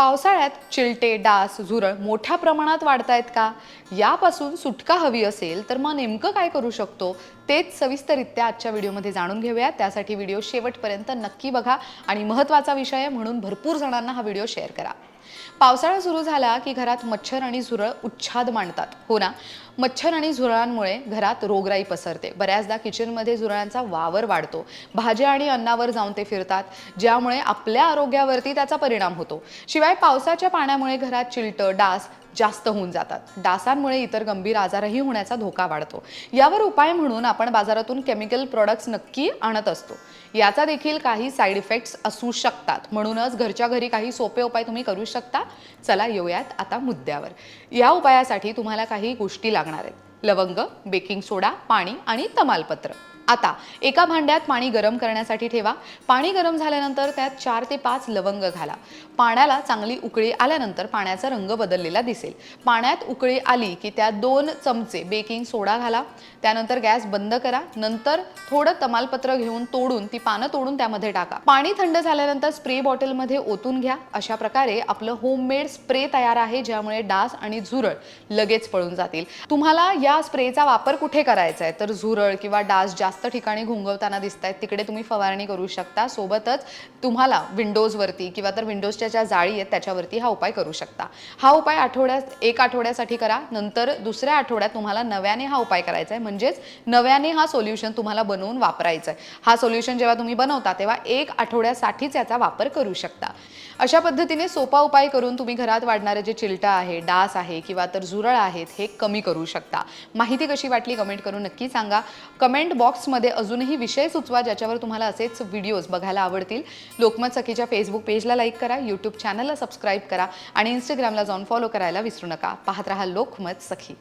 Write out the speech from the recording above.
पावसाळ्यात चिलटे डास झुरळ मोठ्या प्रमाणात वाढतायत का? यापासून सुटका हवी असेल तर मग नेमकं काय करू शकतो? तेच सविस्तररित्या आजच्या व्हिडिओमध्ये जाणून घेऊया त्यासाठी व्हिडिओ शेवटपर्यंत नक्की बघा आणि महत्त्वाचा विषय आहे म्हणून भरपूर जणांना हा व्हिडिओ शेअर करा. पावसाळा सुरू झाला की घरात मच्छर आणि झुरळ उच्छाद मांडतात. हो ना? मच्छर आणि झुरळांमुळे घरात रोगराई पसरते. बऱ्याचदा किचनमध्ये झुरळांचा वावर वाढतो. भाज्या आणि अन्नावर जाऊन ते फिरतात ज्यामुळे आपल्या आरोग्यावरती त्याचा परिणाम होतो. शिवाय पावसाच्या पाण्यामुळे घरात चिलटं डास जास्त होऊन जातात. डासांमुळे इतर गंभीर आजारही होण्याचा धोका वाढतो. यावर उपाय म्हणून आपण बाजारातून केमिकल प्रोडक्ट्स नक्की आणत असतो. याचा देखील काही साईड इफेक्ट्स असू शकतात. म्हणूनच घरच्या घरी काही सोपे उपाय तुम्ही करू शकता. चला येऊयात आता मुद्द्यावर. या उपायासाठी तुम्हाला काही गोष्टी लागणार आहेत. लवंग बेकिंग सोडा पाणी आणि तमालपत्र. आता एका भांड्यात पाणी गरम करण्यासाठी ठेवा. पाणी गरम झाल्यानंतर त्यात चार ते पाच लवंग घाला. पाण्याला चांगली उकळी आल्यानंतर पाण्याचा रंग बदललेला दिसेल. पाण्यात उकळी आली की त्यात दोन चमचे बेकिंग सोडा घाला. त्यानंतर गॅस बंद करा. नंतर थोडं तमालपत्र घेऊन तोडून ती पानं तोडून त्यामध्ये टाका. पाणी थंड झाल्यानंतर स्प्रे बॉटलमध्ये ओतून घ्या. अशा प्रकारे आपलं होममेड स्प्रे तयार आहे ज्यामुळे डास आणि झुरळ लगेच पळून जातील. तुम्हाला या स्प्रेचा वापर कुठे करायचा आहे? तर झुरळ किंवा डास जास्त ठिकाणी घुंगवताना दिसत आहेत तिकडे तुम्ही फवारणी करू शकता. सोबतच तुम्हाला विंडोजवरती किंवा तर विंडोजच्या ज्या जाळी आहेत त्याच्यावरती हा उपाय करू शकता. हा उपाय आठवड्यात एक आठवड्यासाठी करा. नंतर दुसऱ्या आठवड्यात तुम्हाला नव्याने हा उपाय करायचा आहे म्हणजेच नव्याने हा सोल्युशन तुम्हाला बनवून वापरायचा आहे हा सोल्युशन जेव्हा तुम्ही बनवता तेव्हा एक आठवड्यासाठीच याचा वापर करू शकता. अशा पद्धतीने सोपा उपाय करून तुम्ही घरात वाढणारे जे चिलटा आहे डास आहे किंवा तर झुरळ आहेत हे कमी करू शकता. माहिती कशी वाटली कमेंट करून नक्की सांगा. कमेंट बॉक्स बॉक्समध्ये अजूनही विषय सुचवा ज्याच्यावर तुम्हाला असेच व्हिडिओज बघायला आवडतील. लोकमत सखीच्या फेसबुक पेजला लाईक करा यूट्यूब चॅनलला सबस्क्राईब करा आणि इंस्टाग्रामला जाऊन फॉलो करायला विसरू नका. पाहत राहा लोकमत सखी.